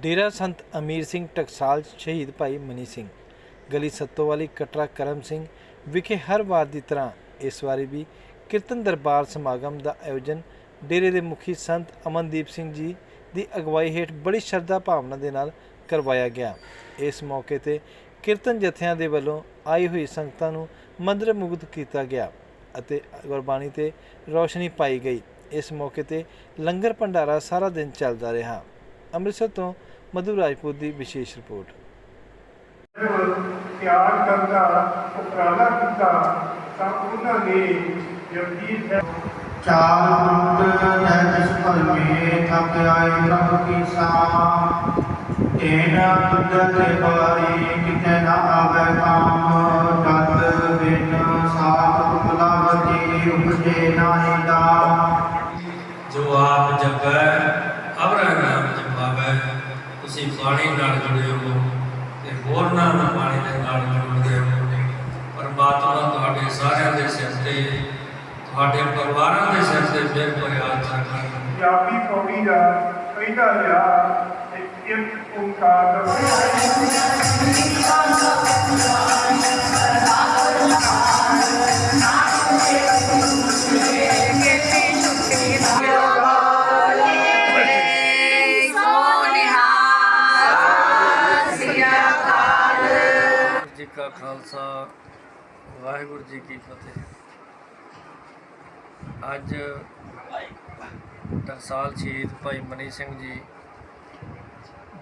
ਡੇਰਾ ਸੰਤ ਅਮੀਰ ਸਿੰਘ ਟਕਸਾਲ ਸ਼ਹੀਦ ਭਾਈ ਮਨੀ ਸਿੰਘ, ਗਲੀ ਸੱਤੋ ਵਾਲੀ ਕਟਰਾ ਕਰਮ ਸਿੰਘ ਵਿਖੇ ਹਰ ਵਾਰ ਦੀ ਤਰ੍ਹਾਂ ਇਸ ਵਾਰੀ ਵੀ ਕੀਰਤਨ ਦਰਬਾਰ ਸਮਾਗਮ ਦਾ ਆਯੋਜਨ ਡੇਰੇ ਦੇ ਮੁਖੀ ਸੰਤ ਅਮਨਦੀਪ ਸਿੰਘ ਜੀ ਦੀ ਅਗਵਾਈ ਹੇਠ ਬੜੀ ਸ਼ਰਧਾ ਭਾਵਨਾ ਦੇ ਨਾਲ ਕਰਵਾਇਆ ਗਿਆ। ਇਸ ਮੌਕੇ ਤੇ ਕੀਰਤਨ ਜਥਿਆਂ ਦੇ ਵੱਲੋਂ ਆਈ ਹੋਈ ਸੰਗਤਾਂ ਨੂੰ ਮੰਦਰ ਮੁਗਧ ਕੀਤਾ ਗਿਆ ਅਤੇ ਗੁਰਬਾਣੀ ਤੇ ਰੋਸ਼ਨੀ ਪਾਈ ਗਈ। ਇਸ ਮੌਕੇ ਤੇ ਲੰਗਰ ਭੰਡਾਰਾ ਸਾਰਾ ਦਿਨ ਚੱਲਦਾ ਰਿਹਾ। ਅੰਮ੍ਰਿਤਸਰ ਤੋਂ ਮਧੂ ਰਾਜਪੂਤ ਦੀ ਵਿਸ਼ੇਸ਼ ਰਿਪੋਰਟ। ਤਿਆਗ ਕਰਦਾ ਉਪਰਾਲਾ ਕੀਤਾ ਤਾਂ ਉਹਨਾਂ ਨੇ ਜਗਜੀਤ ਹੈ। ਚਾਰ ਪੁੱਤ ਹੈ ਜਿਸ ਭਰਮੇ ਥਕ ਆਏ ਪ੍ਰਭ ਕੀ ਸਾਮ ਤੇਨਾ ਤੁਧ ਤੇ ਬਾਰੀ ਕਿਤੇ ਨਾ ਆਵੇ ਕਾਮ ਤਦ ਬਿਨ ਸਾਤ ਕੁਲਾਵਤੀ ਉਪਜੇ ਨਾਹੀ ਦਾ। ਜੋ ਆਪ ਜਪੈ ਅਵਰਾ ਨਾਮ ਜਪਾਵੈ ਤੁਸੀਂ ਬਾਣੀ ਨਾਲ ਜੁੜੇ ਹੋ ਤੇ ਹੋਰਨਾਂ ਨੂੰ ਬਾਣੀ ਦੇ ਨਾਲ ਜੋੜਦੇ ਹੋ ਪਰਮਾਤਮਾ ਤੁਹਾਡੇ ਸਾਰਿਆਂ ਦੇ ਸਿਰ ਤੇ ਤੁਹਾਡੇ ਪਰਿਵਾਰਾਂ ਦੇ ਸਿਰ ਤੇ ਫਿਰ ਪਰਿਆਦ ਰੱਖਣ ਪੰਜਾਬੀ ਕੌਮੀ ਦਾ ਪਹਿਲਾ ਲਿਆ ਤੇ ਇੱਕ ਓੰਕਾਰ ਦਾ ਖਾਲਸਾ, ਵਾਹਿਗੁਰੂ ਜੀ ਕੀ ਫਤਿਹ। ਅੱਜ ਟਕਸਾਲ ਸ਼ਹੀਦ ਭਾਈ ਮਨੀ ਸਿੰਘ ਜੀ,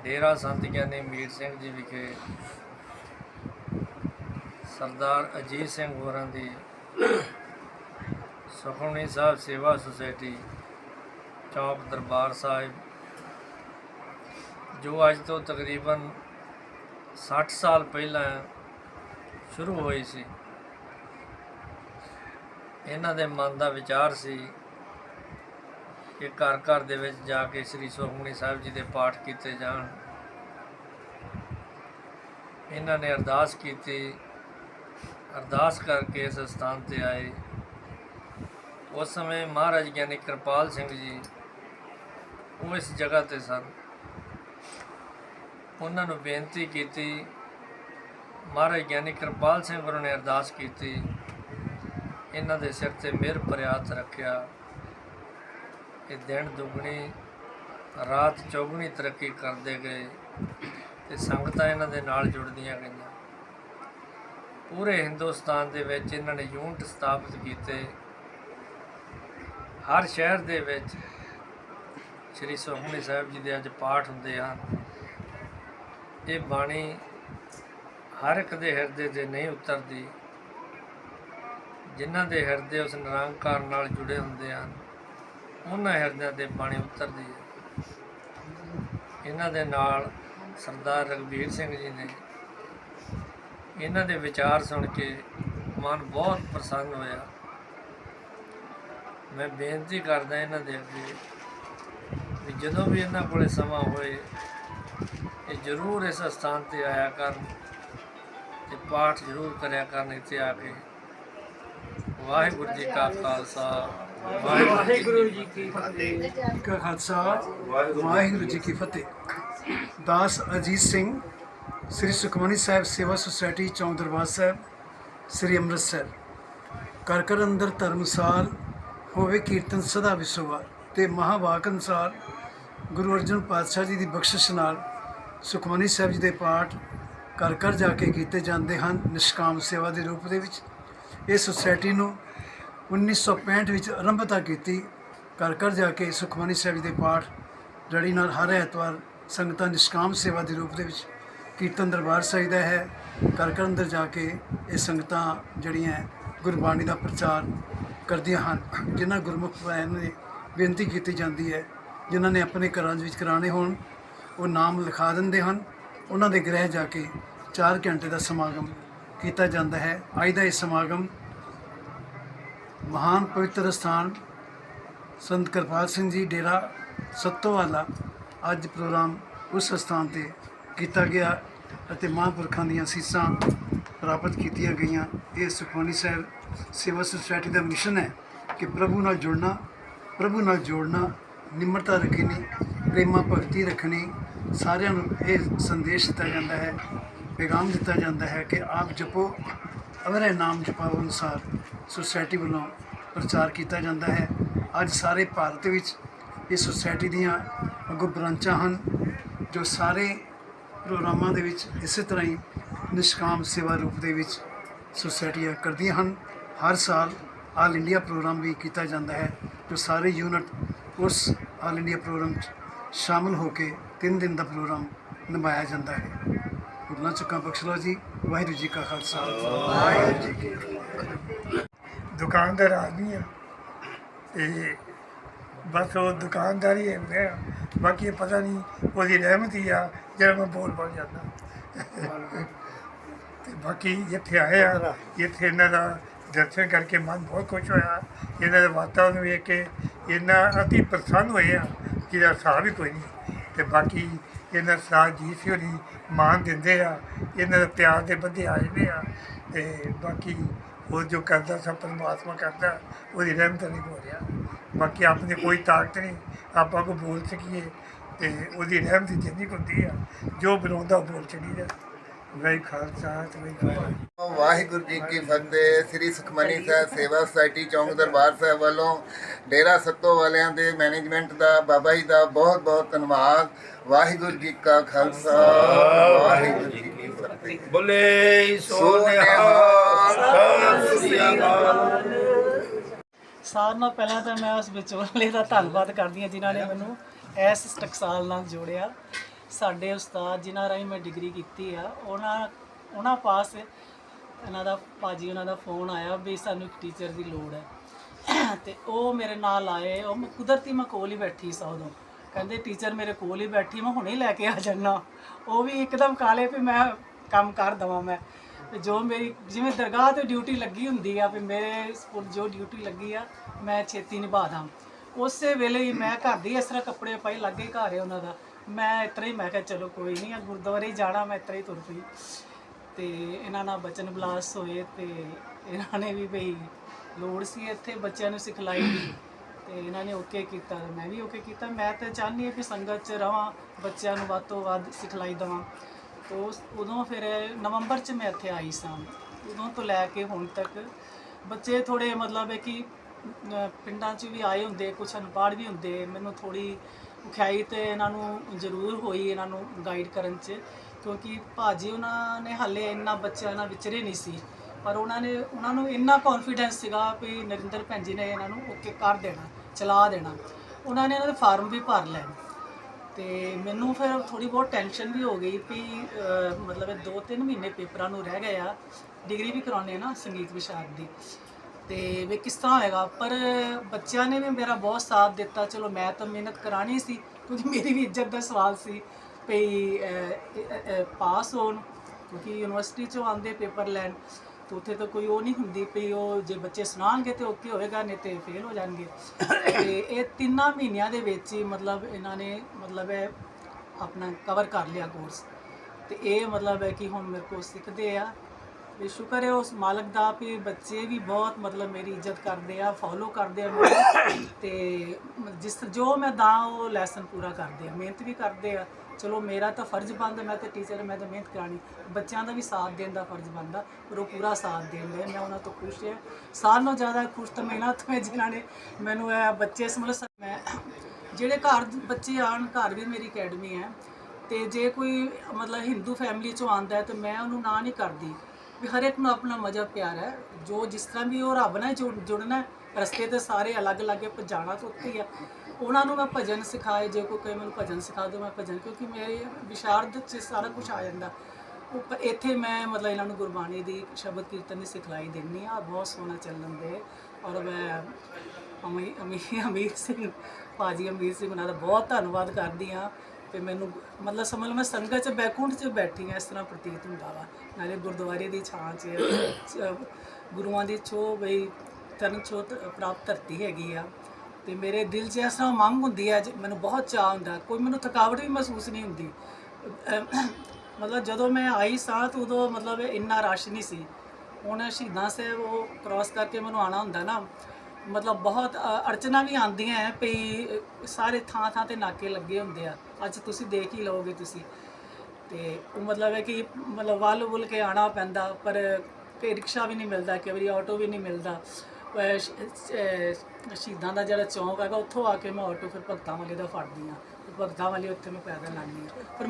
ਡੇਰਾ ਸੰਤ ਗਿਆਨੀ ਮੀਰ ਸਿੰਘ ਜੀ ਵਿਖੇ ਸਰਦਾਰ ਅਜੀਤ ਸਿੰਘ ਹੋਰਾਂ ਦੀ ਸੁਖਮਨੀ ਸਾਹਿਬ ਸੇਵਾ ਸੁਸਾਇਟੀ, ਚੌਕ ਦਰਬਾਰ ਸਾਹਿਬ, ਜੋ ਅੱਜ ਤੋਂ ਤਕਰੀਬਨ 60 ਸਾਲ ਪਹਿਲਾਂ ਸ਼ੁਰੂ ਹੋਈ ਸੀ। ਇਹਨਾਂ ਦੇ ਮਨ ਦਾ ਵਿਚਾਰ ਸੀ ਕਿ ਘਰ ਘਰ ਦੇ ਵਿੱਚ ਜਾ ਕੇ ਸ੍ਰੀ ਸੁਖਮਨੀ ਸਾਹਿਬ ਜੀ ਦੇ ਪਾਠ ਕੀਤੇ ਜਾਣ। ਇਹਨਾਂ ਨੇ ਅਰਦਾਸ ਕੀਤੀ। ਅਰਦਾਸ ਕਰਕੇ ਇਸ ਸਥਾਨ ਤੇ ਆਏ। ਉਸ ਸਮੇਂ ਮਹਾਰਾਜ ਗਿਆਨੀ ਕਿਰਪਾਲ ਸਿੰਘ ਜੀ ਉਹ ਇਸ ਜਗ੍ਹਾ ਤੇ ਸਨ। ਉਹਨਾਂ ਨੂੰ ਬੇਨਤੀ ਕੀਤੀ ਮਹਾਰਾਜ ਗਿਆਨੀ ਕਿਰਪਾਲ ਸਿੰਘ ਗੁਰੂ ਨੇ ਅਰਦਾਸ ਕੀਤੀ। ਇਹਨਾਂ ਦੇ ਸਿਰ ਤੇ ਮਿਹਰ ਪ੍ਰਿਆਤ ਰੱਖਿਆ। ਇਹ ਦਿਨ ਦੁਗਣੀ, ਰਾਤ ਚੌਗਣੀ ਤਰੱਕੀ ਕਰਦੇ ਗਏ ਤੇ ਸੰਗਤਾਂ ਇਹਨਾਂ ਦੇ ਨਾਲ ਜੁੜਦੀਆਂ ਗਈਆਂ। ਪੂਰੇ ਹਿੰਦੁਸਤਾਨ ਦੇ ਵਿੱਚ ਇਹਨਾਂ ਨੇ ਯੂਨਿਟ ਸਥਾਪਿਤ ਕੀਤੇ। ਹਰ ਸ਼ਹਿਰ ਦੇ ਵਿੱਚ ਸ੍ਰੀ ਸੁਖਮਨੀ ਸਾਹਿਬ ਜੀ ਦੇ ਅੱਜ ਪਾਠ ਹੁੰਦੇ ਹਨ। ਇਹ ਬਾਣੀ ਹਰ ਇੱਕ ਦੇ ਹਿਰਦੇ ਤੇ ਨਹੀਂ ਉਤਰਦੀ, ਜਿਨ੍ਹਾਂ ਦੇ ਹਿਰਦੇ ਉਸ ਨਿਰੰਕਾਰ ਨਾਲ ਜੁੜੇ ਹੁੰਦੇ ਹਨ, ਉਹਨਾਂ ਹਿਰਦਿਆਂ ਤੇ ਬਾਣੀ ਉਤਰਦੀ ਹੈ। ਇਹਨਾਂ ਦੇ ਨਾਲ ਸਰਦਾਰ ਰਗਵੀਰ ਸਿੰਘ ਜੀ ਨੇ ਇਹਨਾਂ ਦੇ ਵਿਚਾਰ ਸੁਣ ਕੇ ਮਨ ਬਹੁਤ ਪ੍ਰਸੰਨ ਹੋਇਆ। ਮੈਂ ਬੇਨਤੀ ਕਰਦਾ ਇਹਨਾਂ ਦੇ ਅੱਗੇ ਵੀ ਜਦੋਂ ਵੀ ਇਹਨਾਂ ਕੋਲੇ ਸਮਾਂ ਹੋਏ, ਇਹ ਜ਼ਰੂਰ ਇਸ ਸਥਾਨ ਤੇ ਆਇਆ ਕਰਨ। ਤੇ ਪਾਠ ਜ਼ਰੂਰ ਕਰਿਆ ਕਰਨ ਇੱਥੇ ਆ ਕੇ। ਵਾਹਿਗੁਰੂ ਜੀ ਕਾ ਖਾਲਸਾ। ਵਾਹਿਗੁਰੂ ਜੀ ਕੀ ਜੀ ਕਾ ਖਾਲਸਾ। ਵਾਹਿਗੁਰੂ ਜੀ ਕੀ ਫਤਿਹ। ਦਾਸ ਅਜੀਤ ਸਿੰਘ ਸ੍ਰੀ ਸੁਖਮਨੀ ਸਾਹਿਬ ਸੇਵਾ ਸੁਸਾਇਟੀ ਚੌਂਕ ਦਰਬਾਰ ਸਾਹਿਬ ਸ੍ਰੀ ਅੰਮ੍ਰਿਤਸਰ ਕਰ ਕਰ ਅੰਦਰ ਧਰਮਸਾਲ ਹੋਵੇ ਕੀਰਤਨ ਸਦਾ ਵਿਸਵਾ ਤੇ ਮਹਾਵਾਕ ਅਨੁਸਾਰ ਗੁਰੂ ਅਰਜਨ ਪਾਤਸ਼ਾਹ ਜੀ ਦੀ ਬਖਸ਼ਿਸ਼ ਨਾਲ ਸੁਖਮਨੀ ਸਾਹਿਬ ਜੀ ਦੇ ਪਾਠ ਘਰ ਘਰ ਜਾ ਕੇ ਕੀਤੇ ਜਾਂਦੇ ਹਨ ਨਿਸ਼ਕਾਮ ਸੇਵਾ ਦੇ ਰੂਪ ਦੇ ਵਿੱਚ। ਇਹ ਸੁਸਾਇਟੀ ਨੂੰ 1965 ਵਿੱਚ ਆਰੰਭਤਾ ਕੀਤੀ। ਘਰ ਘਰ ਜਾ ਕੇ ਸੁਖਮਨੀ ਸਾਹਿਬ ਜੀ ਦੇ ਪਾਠ ਜੜੀ ਨਾਲ ਹਰ ਐਤਵਾਰ ਸੰਗਤਾਂ ਨਿਸ਼ਕਾਮ ਸੇਵਾ ਦੇ ਰੂਪ ਦੇ ਵਿੱਚ ਕੀਰਤਨ ਦਰਬਾਰ ਸਾਹਿਬ ਦਾ ਹੈ। ਘਰ ਘਰ ਅੰਦਰ ਜਾ ਕੇ ਇਹ ਸੰਗਤਾਂ ਜਿਹੜੀਆਂ ਗੁਰਬਾਣੀ ਦਾ ਪ੍ਰਚਾਰ ਕਰਦੀਆਂ ਹਨ, ਜਿਨ੍ਹਾਂ ਗੁਰਮੁਖ ਭਾਈਆਂ ਨੇ ਬੇਨਤੀ ਕੀਤੀ ਜਾਂਦੀ ਹੈ, ਜਿਨ੍ਹਾਂ ਨੇ ਆਪਣੇ ਘਰਾਂ ਦੇ ਵਿੱਚ ਕਰਾਣੇ ਹੋਣ, ਉਹ ਨਾਮ ਲਿਖਾ ਦਿੰਦੇ ਹਨ। ਉਹਨਾਂ ਦੇ ਗ੍ਰਹਿ ਜਾ ਕੇ 4 ਘੰਟੇ ਦਾ ਸਮਾਗਮ ਕੀਤਾ ਜਾਂਦਾ ਹੈ। ਅੱਜ ਦਾ ਇਹ ਸਮਾਗਮ ਮਹਾਨ ਪਵਿੱਤਰ ਸਥਾਨ ਸੰਤ ਕਿਰਪਾਲ ਸਿੰਘ ਜੀ ਡੇਰਾ ਸੱਤੋਵਾਲਾ ਅੱਜ ਪ੍ਰੋਗਰਾਮ ਉਸ ਸਥਾਨ ਤੇ ਕੀਤਾ ਗਿਆ ਅਤੇ ਮਹਾਂਪੁਰਖਾਂ ਦੀਆਂ ਸੀਸਾਂ ਪ੍ਰਾਪਤ ਕੀਤੀਆਂ ਗਈਆਂ। ਇਹ ਸੁਖਮਨੀ ਸਾਹਿਬ ਸੇਵਾ ਸੁਸਾਇਟੀ ਦਾ ਮਿਸ਼ਨ ਹੈ ਕਿ ਪ੍ਰਭੂ ਨਾਲ ਜੁੜਨਾ, ਪ੍ਰਭੂ ਨਾਲ ਜੋੜਨਾ, ਨਿਮਰਤਾ ਰੱਖਣੀ, ਪ੍ਰੇਮਾ ਭਗਤੀ ਰੱਖਣੀ ਸਾਰਿਆਂ ਨੂੰ ਇਹ ਸੰਦੇਸ਼ ਦਿੱਤਾ ਜਾਂਦਾ ਹੈ। ਪੈਗਾਮ ਦਿੱਤਾ ਜਾਂਦਾ ਹੈ ਕਿ ਆਪ ਜਪੋ, ਅਵਰੇ ਨਾਮ ਜਪਾਓ ਅਨੁਸਾਰ ਸੁਸਾਇਟੀ ਵੱਲੋਂ ਪ੍ਰਚਾਰ ਕੀਤਾ ਜਾਂਦਾ ਹੈ। ਅੱਜ ਸਾਰੇ ਭਾਰਤ ਵਿੱਚ ਇਸ ਸੁਸਾਇਟੀ ਦੀਆਂ ਅੱਗੋਂ ਬ੍ਰਾਂਚਾਂ ਹਨ, ਜੋ ਸਾਰੇ ਪ੍ਰੋਗਰਾਮਾਂ ਦੇ ਵਿੱਚ ਇਸੇ ਤਰ੍ਹਾਂ ਹੀ ਨਿਸ਼ਕਾਮ ਸੇਵਾ ਰੂਪ ਦੇ ਵਿੱਚ ਸੁਸਾਇਟੀਆਂ ਕਰਦੀਆਂ ਹਨ। ਹਰ ਸਾਲ ਆਲ ਇੰਡੀਆ ਪ੍ਰੋਗਰਾਮ ਵੀ ਕੀਤਾ ਜਾਂਦਾ ਹੈ, ਜੋ ਸਾਰੇ ਯੂਨਿਟ ਉਸ ਆਲ ਇੰਡੀਆ ਪ੍ਰੋਗਰਾਮ 'ਚ ਸ਼ਾਮਲ ਹੋ ਕੇ ਤਿੰਨ ਦਿਨ ਦਾ ਪ੍ਰੋਗਰਾਮ ਨਿਭਾਇਆ ਜਾਂਦਾ ਹੈ। ਗੁਰਨਾ ਚੁੱਕਾ ਬਖਸ਼ ਲਓ ਜੀ। ਵਾਹਿਗੁਰੂ ਜੀ ਕਾ ਖਾਲਸਾ। ਵਾਹਿਗੁਰੂ ਜੀ ਕੀ ਫਤਿਹ। ਦੁਕਾਨਦਾਰ ਆਦਮੀ ਆ। ਤੇ ਬਸ ਉਹ ਦੁਕਾਨਦਾਰੀ ਹੈ ਮੇਰਾ ਬਾਕੀ ਪਤਾ ਨਹੀਂ ਉਹਦੀ ਰਹਿਮਤ ਹੀ ਆ, ਜਿਹੜਾ ਮੈਂ ਬੋਲ ਬੋਲ ਜਾਂਦਾ। ਤੇ ਬਾਕੀ ਇੱਥੇ ਆਏ ਆ ਇੱਥੇ ਇਹਨਾਂ ਦਾ ਦਰਸ਼ਨ ਕਰਕੇ ਮਨ ਬਹੁਤ ਖੁਸ਼ ਹੋਇਆ, ਇਹਨਾਂ ਦਾ ਵਾਤਾਵਰਨ ਵੇਖ ਕੇ, ਇਹਨਾਂ ਅਤੀ ਪ੍ਰਸੰਨ ਹੋਏ ਆ, ਜਿਹਦਾ ਸਾਹ ਵੀ ਕੋਈ ਨਹੀਂ। ਤੇ ਬਾਕੀ ਇਹਨਾਂ ਸਾਹ ਜੀ ਸੀ ਹੋਣੀ ਮਾਨ ਦਿੰਦੇ ਆ, ਇਹਨਾਂ ਦਾ ਪਿਆਰ ਦੇ ਬੰਦੇ ਆਏ ਨੇ ਆ ਤੇ ਬਾਕੀ ਉਹ ਜੋ ਕਰਦਾ ਸਭ ਪਰਮਾਤਮਾ ਕਰਦਾ, ਉਹਦੀ ਰਹਿਮਤ ਨਹੀਂ ਹੋ ਰਿਹਾ। ਬਾਕੀ ਆਪਣੇ ਕੋਈ ਤਾਕਤ ਨਹੀਂ, ਆਪਾਂ ਕੋ ਬੋਲ ਸਕੀਏ ਤੇ ਉਹਦੀ ਰਹਿਮਤ ਜਿੰਨੀ ਕੁ ਹੁੰਦੀ ਆ, ਜੋ ਬਣਾਉਂਦਾ ਉਹ ਬੋਲ ਚੜੀ ਵੈ ਖਾਲਸਾ ਵਾਹਿਗੁਰੂ ਜੀ ਕੀ ਫਤਿਹ, ਸ੍ਰੀ ਸੁਖਮਨੀ ਸਾਹਿਬ ਸੇਵਾ ਸੁਸਾਇਟੀ ਚੌਂਕ ਦਰਬਾਰ ਸਾਹਿਬ ਵੱਲੋਂ ਡੇਰਾ ਸੱਤੋ ਵਾਲਿਆਂ ਦੇ ਮੈਨੇਜਮੈਂਟ ਦਾ ਬਾਬਾ ਜੀ ਦਾ ਬਹੁਤ ਬਹੁਤ ਧੰਨਵਾਦ। ਵਾਹਿਗੁਰੂ ਜੀ ਕਾ ਖਾਲਸਾ ਵਾਹਿਗੁਰੂ ਜੀ ਕੀ ਫਤਿਹ। ਬੋਲੇ ਸਾਰਿਆਂ ਨਾਲੋਂ ਪਹਿਲਾਂ ਤਾਂ ਮੈਂ ਉਸ ਵਿਚੋਲੇ ਦਾ ਧੰਨਵਾਦ ਕਰਦੀ ਹਾਂ ਜਿਨ੍ਹਾਂ ਨੇ ਮੈਨੂੰ ਇਸ ਟਕਸਾਲ ਨਾਲ ਜੋੜਿਆ। ਸਾਡੇ ਉਸਤਾਦ ਜਿਨ੍ਹਾਂ ਰਾਹੀਂ ਮੈਂ ਡਿਗਰੀ ਕੀਤੀ ਆ ਉਹਨਾਂ ਉਹਨਾਂ ਪਾਸ ਇਹਨਾਂ ਦਾ ਭਾਜੀ ਉਹਨਾਂ ਦਾ ਫੋਨ ਆਇਆ ਵੀ ਸਾਨੂੰ ਇੱਕ ਟੀਚਰ ਦੀ ਲੋੜ ਹੈ। ਤੇ ਉਹ ਮੇਰੇ ਨਾਲ ਆਏ, ਉਹ ਮੈਂ- ਕੁਦਰਤੀ ਮੈਂ ਕੋਲ ਹੀ ਬੈਠੀ ਸਾਂ ਉਦੋਂ। ਕਹਿੰਦੇ, ਟੀਚਰ ਮੇਰੇ ਕੋਲ ਹੀ ਬੈਠੀ, ਮੈਂ ਹੁਣੇ ਲੈ ਕੇ ਆ ਜਾਣਾ ਉਹ ਵੀ ਇੱਕਦਮ ਕਾਲੇ ਵੀ ਮੈਂ ਕੰਮ ਕਰ ਦਵਾਂ ਮੈਂ। ਤੇ ਜੋ ਮੇਰੀ, ਜਿਵੇਂ ਦਰਗਾਹ ਤੇ ਡਿਊਟੀ ਲੱਗੀ ਹੁੰਦੀ ਆ, ਵੀ ਮੇਰੇ ਸਪੁਰ ਜੋ ਡਿਊਟੀ ਲੱਗੀ ਆ, ਮੈਂ ਛੇਤੀ ਨਿਭਾ ਦਾਂ। ਉਸੇ ਵੇਲੇ ਹੀ ਮੈਂ ਘਰ ਦੀ ਇਸ ਤਰ੍ਹਾਂ ਕੱਪੜੇ ਪਾਈ, ਲੱਗੇ ਘਰ ਹੈ ਉਹਨਾਂ ਦਾ। ਮੈਂ ਇਤਰਾ ਹੀ, ਮੈਂ ਕਿਹਾ, ਚਲੋ ਕੋਈ ਨਹੀਂ ਆ, ਗੁਰਦੁਆਰੇ ਹੀ ਜਾਣਾ, ਮੈਂ ਇਤਰਾ ਹੀ ਤੁਰ ਪਈ। ਤੇ ਇਹਨਾਂ ਨਾਲ ਬਚਨ ਬਲਾਸ ਹੋਏ ਤੇ ਇਹਨਾਂ ਨੇ ਵੀ ਬਈ ਲੋੜ ਸੀ ਇੱਥੇ ਬੱਚਿਆਂ ਨੂੰ ਸਿਖਲਾਈ ਦੀ ਤੇ ਇਹਨਾਂ ਨੇ ਓਕੇ ਕੀਤਾ ਤੇ ਮੈਂ ਵੀ ਓਕੇ ਕੀਤਾ। ਮੈਂ ਤਾਂ ਚਾਹੁੰਦੀ ਹਾਂ ਕਿ ਸੰਗਤ 'ਚ ਰਵਾਂ, ਬੱਚਿਆਂ ਨੂੰ ਵੱਧ ਤੋਂ ਵੱਧ ਸਿਖਲਾਈ ਦੇਵਾਂ। ਤੋ ਉਸ- ਉਦੋਂ ਫਿਰ ਨਵੰਬਰ 'ਚ ਮੈਂ ਇੱਥੇ ਆਈ ਸਾਂ। ਉਦੋਂ ਤੋਂ ਲੈ ਕੇ ਹੁਣ ਤੱਕ ਬੱਚੇ ਥੋੜੇ ਮਤਲਬ ਹੈ ਕਿ ਪਿੰਡਾਂ 'ਚ ਵੀ ਆਏ ਹੁੰਦੇ ਕੁਝ ਅਨਪੜ੍ਹ ਵੀ ਹੁੰਦੇ। ਮੈਨੂੰ ਥੋੜੀ ਉਖਿਆਈ ਤੇ ਇਹਨਾਂ ਨੂੰ ਜ਼ਰੂਰ ਹੋਈ ਇਹਨਾਂ ਨੂੰ ਗਾਈਡ ਕਰਨ 'ਚ, ਕਿਉਂਕਿ ਭਾਜੀ ਉਹਨਾਂ ਨੇ ਹਾਲੇ ਇੰਨਾ ਬੱਚਿਆਂ ਨਾਲ ਵਿਚਰੇ ਨਹੀਂ ਸੀ। ਪਰ ਉਹਨਾਂ ਨੇ, ਉਹਨਾਂ ਨੂੰ ਇੰਨਾ ਕੌਨਫੀਡੈਂਸ ਸੀਗਾ ਵੀ ਨਰਿੰਦਰ ਭੈਣ ਜੀ ਨੇ ਇਹਨਾਂ ਨੂੰ ਓਕੇ ਕਰ ਦੇਣਾ, ਚਲਾ ਦੇਣਾ। ਉਹਨਾਂ ਨੇ ਇਹਨਾਂ ਦੇ ਫਾਰਮ ਵੀ ਭਰ ਲਏ। ਤੇ ਮੈਨੂੰ ਫਿਰ ਥੋੜੀ ਬਹੁਤ ਟੈਨਸ਼ਨ ਵੀ ਹੋ ਗਈ ਵੀ ਮਤਲਬ ਇਹ ਦੋ ਤਿੰਨ ਮਹੀਨੇ ਪੇਪਰਾਂ ਨੂੰ ਰਹਿ ਗਏ ਆ ਡਿਗਰੀ ਵੀ ਕਰਾਉਣੀ ਹੈ ਨਾ ਸੰਗੀਤ ਵਿਸ਼ਾਰਦ ਦੀ। ਤੇ ਵੀ ਕਿਸ ਤਰ੍ਹਾਂ ਹੋਏਗਾ? ਪਰ ਬੱਚਿਆਂ ਨੇ ਵੀ ਮੇਰਾ ਬਹੁਤ ਸਾਥ ਦਿੱਤਾ, ਚਲੋ ਮੈਂ ਤਾਂ ਮਿਹਨਤ ਕਰਾਣੀ ਸੀ, ਕਿਉਂਕਿ ਮੇਰੀ ਵੀ ਇੱਜ਼ਤ ਦਾ ਸਵਾਲ ਸੀ ਵੀ ਪਾਸ ਹੋਣ, ਕਿਉਂਕਿ ਯੂਨੀਵਰਸਿਟੀ ਚੋਂ ਆਉਂਦੇ ਪੇਪਰ ਲੈਣ। ਤੇ ਉੱਥੇ ਤਾਂ ਕੋਈ ਉਹ ਨਹੀਂ ਹੁੰਦੀ ਵੀ ਉਹ ਜੇ ਬੱਚੇ ਸੁਣਾਉਣਗੇ ਤੇ ਓਕੇ ਹੋਏਗਾ, ਨਹੀਂ ਤੇ ਫੇਲ ਹੋ ਜਾਣਗੇ। ਤੇ ਇਹ ਤਿੰਨਾਂ ਮਹੀਨਿਆਂ ਦੇ ਵਿੱਚ ਹੀ ਮਤਲਬ ਇਹਨਾਂ ਨੇ ਮਤਲਬ ਇਹ ਆਪਣਾ ਕਵਰ ਕਰ ਲਿਆ ਕੋਰਸ ਤੇ ਇਹ ਮਤਲਬ ਹੈ ਕਿ ਹੁਣ ਮੇਰੇ ਕੋਲ ਸਿੱਖਦੇ ਆ। ਤੇ ਸ਼ੁਕਰ ਹੈ ਉਸ ਮਾਲਕ ਦਾ ਵੀ ਬੱਚੇ ਵੀ ਬਹੁਤ ਮਤਲਬ ਮੇਰੀ ਇੱਜ਼ਤ ਕਰਦੇ ਆ ਫੋਲੋ ਕਰਦੇ ਆ ਮੈਨੂੰ। ਤੇ ਮ- ਜਿਸ ਜੋ ਮੈਂ ਦਾਂ ਉਹ ਲੈਸਨ ਪੂਰਾ ਕਰਦੇ ਆ, ਮਿਹਨਤ ਵੀ ਕਰਦੇ ਆ। ਚਲੋ ਮੇਰਾ ਤਾਂ ਫਰਜ਼ ਬਣਦਾ, ਮੈਂ ਤਾਂ ਟੀਚਰ ਮੈਂ ਤਾਂ ਮਿਹਨਤ ਕਰਾਣੀ ਬੱਚਿਆਂ ਦਾ ਵੀ ਸਾਥ ਦੇਣ ਦਾ ਫਰਜ਼ ਬਣਦਾ, ਪਰ ਉਹ ਪੂਰਾ ਸਾਥ ਦੇਂਦੇ ਮੈਂ ਉਹਨਾਂ ਤੋਂ ਖੁਸ਼ ਹਾਂ ਸਾਰਿਆਂ ਨਾਲੋਂ ਜ਼ਿਆਦਾ ਖੁਸ਼ ਤਾਂ ਮੈਂ ਇਹਨਾਂ ਤੋਂ ਜਿਨ੍ਹਾਂ ਨੇ ਮੈਨੂੰ ਇਹ ਬੱਚੇ ਸਮਝ ਮੈਂ ਜਿਹੜੇ ਘਰ ਬੱਚੇ ਆਣ ਘਰ ਵੀ ਮੇਰੀ ਅਕੈਡਮੀ ਹੈ। ਤੇ ਜੇ ਕੋਈ ਮਤਲਬ ਹਿੰਦੂ ਫੈਮਿਲੀ ਚੋਂ ਆਂਦਾ ਹੈ, ਤੇ ਮੈਂ ਉਹਨੂੰ ਨਾ ਨਹੀਂ ਕਰਦੀ। ਵੀ ਹਰ ਇੱਕ ਨੂੰ ਆਪਣਾ ਮਜ਼ਾ ਪਿਆਰ ਹੈ। ਜੋ ਜਿਸ ਤਰ੍ਹਾਂ ਵੀ ਉਹ ਰੱਬ ਨਾਲ ਜੁੜ- ਜੁੜਨਾ ਰਸਤੇ ਤੇ ਸਾਰੇ ਅਲੱਗ-ਅਲੱਗ ਹੈ ਪਰ ਜਾਣਾ ਤਾਂ ਉੱਥੇ ਹੀ ਆ ਉਹਨਾਂ ਨੂੰ ਮੈਂ ਭਜਨ ਸਿਖਾਏ, ਜੇ ਕੋਈ ਕਹੇ ਮੈਨੂੰ ਭਜਨ ਸਿਖਾ ਦਿਓ, ਮੈਂ ਭਜਨ, ਕਿਉਂਕਿ ਮੇਰੇ ਵਿਸ਼ਾਰਦ 'ਚ ਸਾਰਾ ਕੁਝ ਆ ਜਾਂਦਾ। ਉਹ ਇੱਥੇ ਮੈਂ ਮਤਲਬ ਇਹਨਾਂ ਨੂੰ ਗੁਰਬਾਣੀ ਦੀ ਸ਼ਬਦ ਕੀਰਤਨ ਦੀ ਸਿਖਲਾਈ ਦਿੰਨੀ ਆ ਬਹੁਤ ਸੋਹਣਾ ਚੱਲਣ ਦੇ। ਔਰ ਮੈਂ ਅਮੀ ਅਮੀ, ਅਮੀਰ ਸਿੰਘ, ਭਾਜੀ ਅਮੀਰ ਸਿੰਘ ਉਹਨਾਂ ਦਾ ਬਹੁਤ ਧੰਨਵਾਦ ਕਰਦੀ ਆ ਤੇ ਮੈਨੂੰ ਮਤਲਬ ਸਮਝ ਲਓ ਮੈਂ ਸੰਗਤ 'ਚ ਬੈਕੁੰਠ 'ਚ ਬੈਠੀ ਆ ਇਸ ਤਰ੍ਹਾਂ ਪ੍ਰਤੀਤ ਹੁੰਦਾ ਵਾ। ਨਾਲੇ ਗੁਰਦੁਆਰੇ ਦੀ ਛਾਂ 'ਚ ਚ- ਗੁਰੂਆਂ ਦੀ ਛੋਹ ਬਈ, ਤਰਨ ਛੋ ਤ- ਪ੍ਰਾਪਤ ਧਰਤੀ ਹੈਗੀ ਆ। ਤੇ ਮੇਰੇ ਦਿਲ 'ਚ ਇਸ ਤਰ੍ਹਾਂ ਮੰਗ ਹੁੰਦੀ ਆ ਜ- ਮੈਨੂੰ ਬਹੁਤ ਚਾਹ ਹੁੰਦਾ, ਕੋਈ ਮੈਨੂੰ ਥਕਾਵਟ ਵੀ ਮਹਿਸੂਸ ਨਹੀਂ ਹੁੰਦੀ। ਅਹ, ਮਤਲਬ ਜਦੋਂ ਮੈਂ ਆਈ ਸਾਂ ਤਾਂ ਉਦੋਂ ਮਤਲਬ ਇੰਨਾ ਰਸ਼ ਨਹੀਂ ਸੀ। ਹੁਣ ਸ਼ਹੀਦਾਂ ਸਾਹਿਬ ਉਹ ਕ੍ਰਾਸ ਕਰਕੇ ਮੈਨੂੰ ਆਣਾ ਹੁੰਦਾ ਨਾ ਮਤਲਬ ਬਹੁਤ ਅ, ਅੜਚਨਾ ਵੀ ਆਉਂਦੀਆਂ ਹੈ ਵੀ ਸਾਰੇ ਥਾਂ ਥਾਂ ਤੇ ਨਾਕੇ ਲੱਗੇ ਹੁੰਦੇ ਆ। ਅੱਜ ਤੁਸੀਂ ਦੇਖ ਹੀ ਲਓਗੇ ਤੁਸੀਂ। ਤੇ ਉਹ ਮਤਲਬ ਹੈ ਕਿ ਮਤਲਬ ਵੱਲ ਵੁੱਲ ਕੇ ਆਣਾ ਪੈਂਦਾ ਪਰ ਕਈ ਰਿਕਸ਼ਾ ਵੀ ਨਹੀਂ ਮਿਲਦਾ ਕਈ ਵਾਰੀ ਆਟੋ ਵੀ ਨਹੀਂ ਮਿਲਦਾ। ਅ, ਸ਼- ਅ, ਸ਼ਹੀਦਾਂ ਦਾ ਜਿਹੜਾ ਚੌਂਕ ਹੈਗਾ ਉੱਥੋਂ ਆ ਕੇ ਮੈਂ ਆਟੋ ਫਿਰ ਭਗਤਾਂ ਵਾਲੇ ਦਾ ਫੜਦੀ ਆ ਭਗਤਾਂ ਵਾਲੇ ਉੱਥੇ ਮੈਂ ਪੈਦਲ ਆਉਂਦੀ ਹਾਂ। ਪਰ ਮੈਨੂੰ